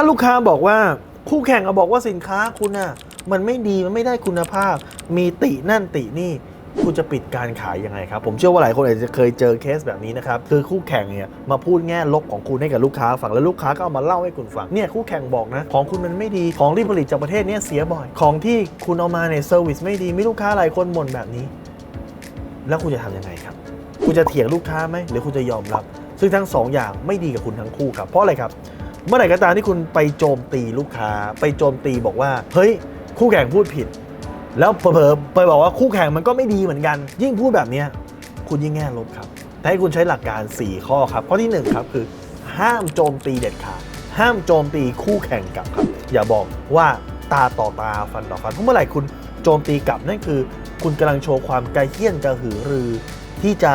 ถ้าลูกค้าบอกว่าคู่แข่งเอาบอกว่าสินค้าคุณน่ะมันไม่ดีมันไม่ได้คุณภาพ มีตินั่นตินี่คุณจะปิดการขายยังไงครับ ผมเชื่อว่าหลายคนอาจจะเคยเจอเคสแบบนี้นะครับ คือคู่แข่งเนี่ยมาพูดแง่ลบของคุณให้กับลูกค้าฟังแล้วลูกค้าก็เอามาเล่าให้คุณฟังเนี่ยคู่แข่งบอกนะ ของคุณมันไม่ดีของที่ผลิตจากประเทศเนี้ยเสียบ่อย ของที่คุณเอามาเนี่ยเซอร์วิสไม่ดีมีลูกค้าหลายคนบ่นแบบนี้ แล้วคุณจะทำยังไงครับ คุณจะเถียงลูกค้าไหมหรือคุณจะยอมรับ ซึ่งทั้งสองอย่างไม่ดีกับคุณทั้งคู่ครับเพราะอะไรครับ เมื่อไหร่ก็ตามที่คุณไปโจมตีลูกค้า ไปโจมตีบอกว่า เฮ้ย คู่แข่งพูดผิด แล้วเผลอๆไปบอกว่าคู่แข่งมันก็ไม่ดีเหมือนกัน ยิ่งพูดแบบนี้คุณยิ่งแง่ลบครับ แต่ให้คุณใช้หลักการ 4 ข้อครับ ข้อที่ 1 ครับคือ ห้ามโจมตีเด็ดขาดห้ามโจมตีคู่แข่งกลับครับ อย่าบอกว่าตาต่อตาฟันต่อฟันเพราะเมื่อไหร่คุณโจมตีกลับนั่นคือ คุณกำลังโชว์ความกระเฮี้ยนกระหือรือ ที่จะ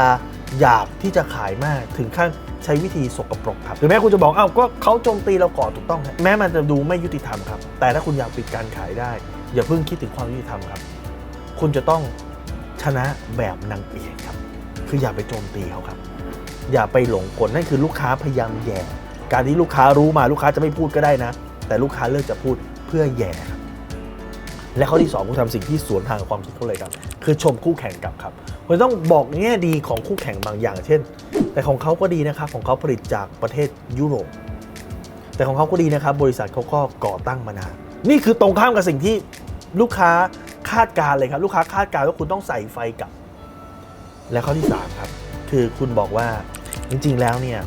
อยากที่จะขายมากถึงขั้นใช้วิธีสกปรกครับหรือแม้คุณจะบอกเอ้าก็เขาโจมตีเราก่อนถูกต้องครแม้มันจะดูไม่ยุติธรรมครับ แต่ถ้าคุณอยากปิดการขายได้ อย่าเพิ่งคิดถึงความยุติธรรมครับ คุณจะต้องชนะแบบนางเอกครับ คืออย่าไปโจมตีเขาครับ อย่าไปหลงกลนั่นคือลูกค้าพยายามแย่ การที่ลูกค้ารู้มาลูกค้าจะไม่พูดก็ได้นะ แต่ลูกค้าเลือกจะพูดเพื่อแย่ครับและข้อที่สองคุณทำสิ่งที่สวนทางกับความคิดเขาเลยครับ คือชมคู่แข่งกลับครับ คุณต้องบอกแง่ดีของคู่แข่งบางอย่าง เช่น แต่ของเขาก็ดีนะครับ ของเขาผลิตจากประเทศยุโรป แต่ของเขาก็ดีนะครับ บริษัทเขาก็ก่อตั้งมานาน นี่คือตรงข้ามกับสิ่งที่ลูกค้าคาดการเลยครับ ลูกค้าคาดการว่าคุณต้องใส่ไฟกลับ และข้อที่3ครับ คือคุณบอกว่าจริงๆแล้วเนี่ย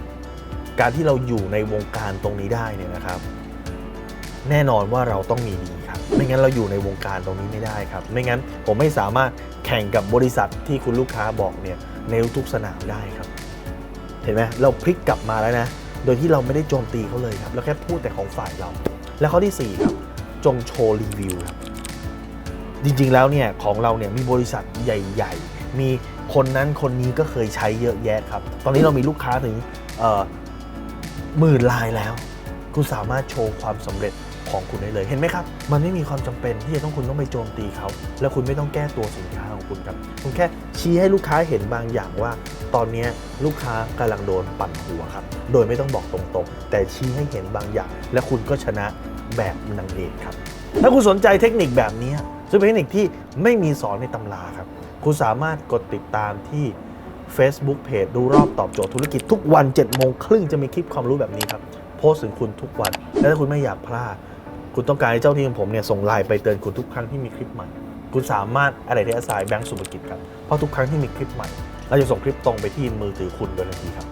การที่เราอยู่ในวงการตรงนี้ได้เนี่ยนะครับ แน่นอนว่าเราต้องมีดีครับ ไม่งั้นเราอยู่ในวงการตรงนี้ไม่ได้ครับ ไม่งั้นผมไม่สามารถแข่งกับบริษัทที่คุณลูกค้าบอกเนี่ยในทุกสนามได้ครับ เห็นไหมเราพลิกกลับมาแล้วนะ โดยที่เราไม่ได้โจมตีเขาเลยครับเราแค่พูดแต่ของฝ่ายเรา และข้อที่ 4 ครับ จงโชว์รีวิวครับ จริงๆแล้วเนี่ยของเราเนี่ยมีบริษัทใหญ่ ๆ มีคนนั้นคนนี้ก็เคยใช้เยอะแยะครับ ตอนนี้เรามีลูกค้าถึงหมื่นรายแล้ว คุณสามารถโชว์ความสำเร็จ ของคุณได้เลยเห็นไหมครับ มันไม่มีความจำเป็นที่จะต้องคุณต้องไปโจมตีเขา แล้วคุณไม่ต้องแก้ตัวสินค้าของคุณครับคุณแค่ชี้ให้ลูกค้าเห็นบางอย่างว่า ตอนนี้ลูกค้ากำลังโดนปั่นหัวครับโดยไม่ต้องบอกตรงๆ แต่ชี้ให้เห็นบางอย่าง และคุณก็ชนะแบบนางเอกครับ ถ้าคุณสนใจเทคนิคแบบนี้ซึ่งเป็นเทคนิคที่ไม่มีสอนในตำราครับคุณสามารถกดติดตามที่ Facebook Page ดูรอบตอบโจทย์ธุรกิจทุกวัน7โมงครึ่งจะมีคลิปความรู้แบบนี้ครับ โพสต์ถึงคุณทุกวัน และถ้าคุณไม่อยากพลาด คุณต้องการให้เจ้าที่ของผมเนี่ยส่งไลน์ไปเตือนคุณทุกครั้งที่มีคลิปใหม่ คุณสามารถอะไรที่อาศัยแบงก์สุภกิจครับเพราะทุกครั้งที่มีคลิปใหม่เราจะส่งคลิปตรงไปที่มือถือคุณโดยทันทีครับ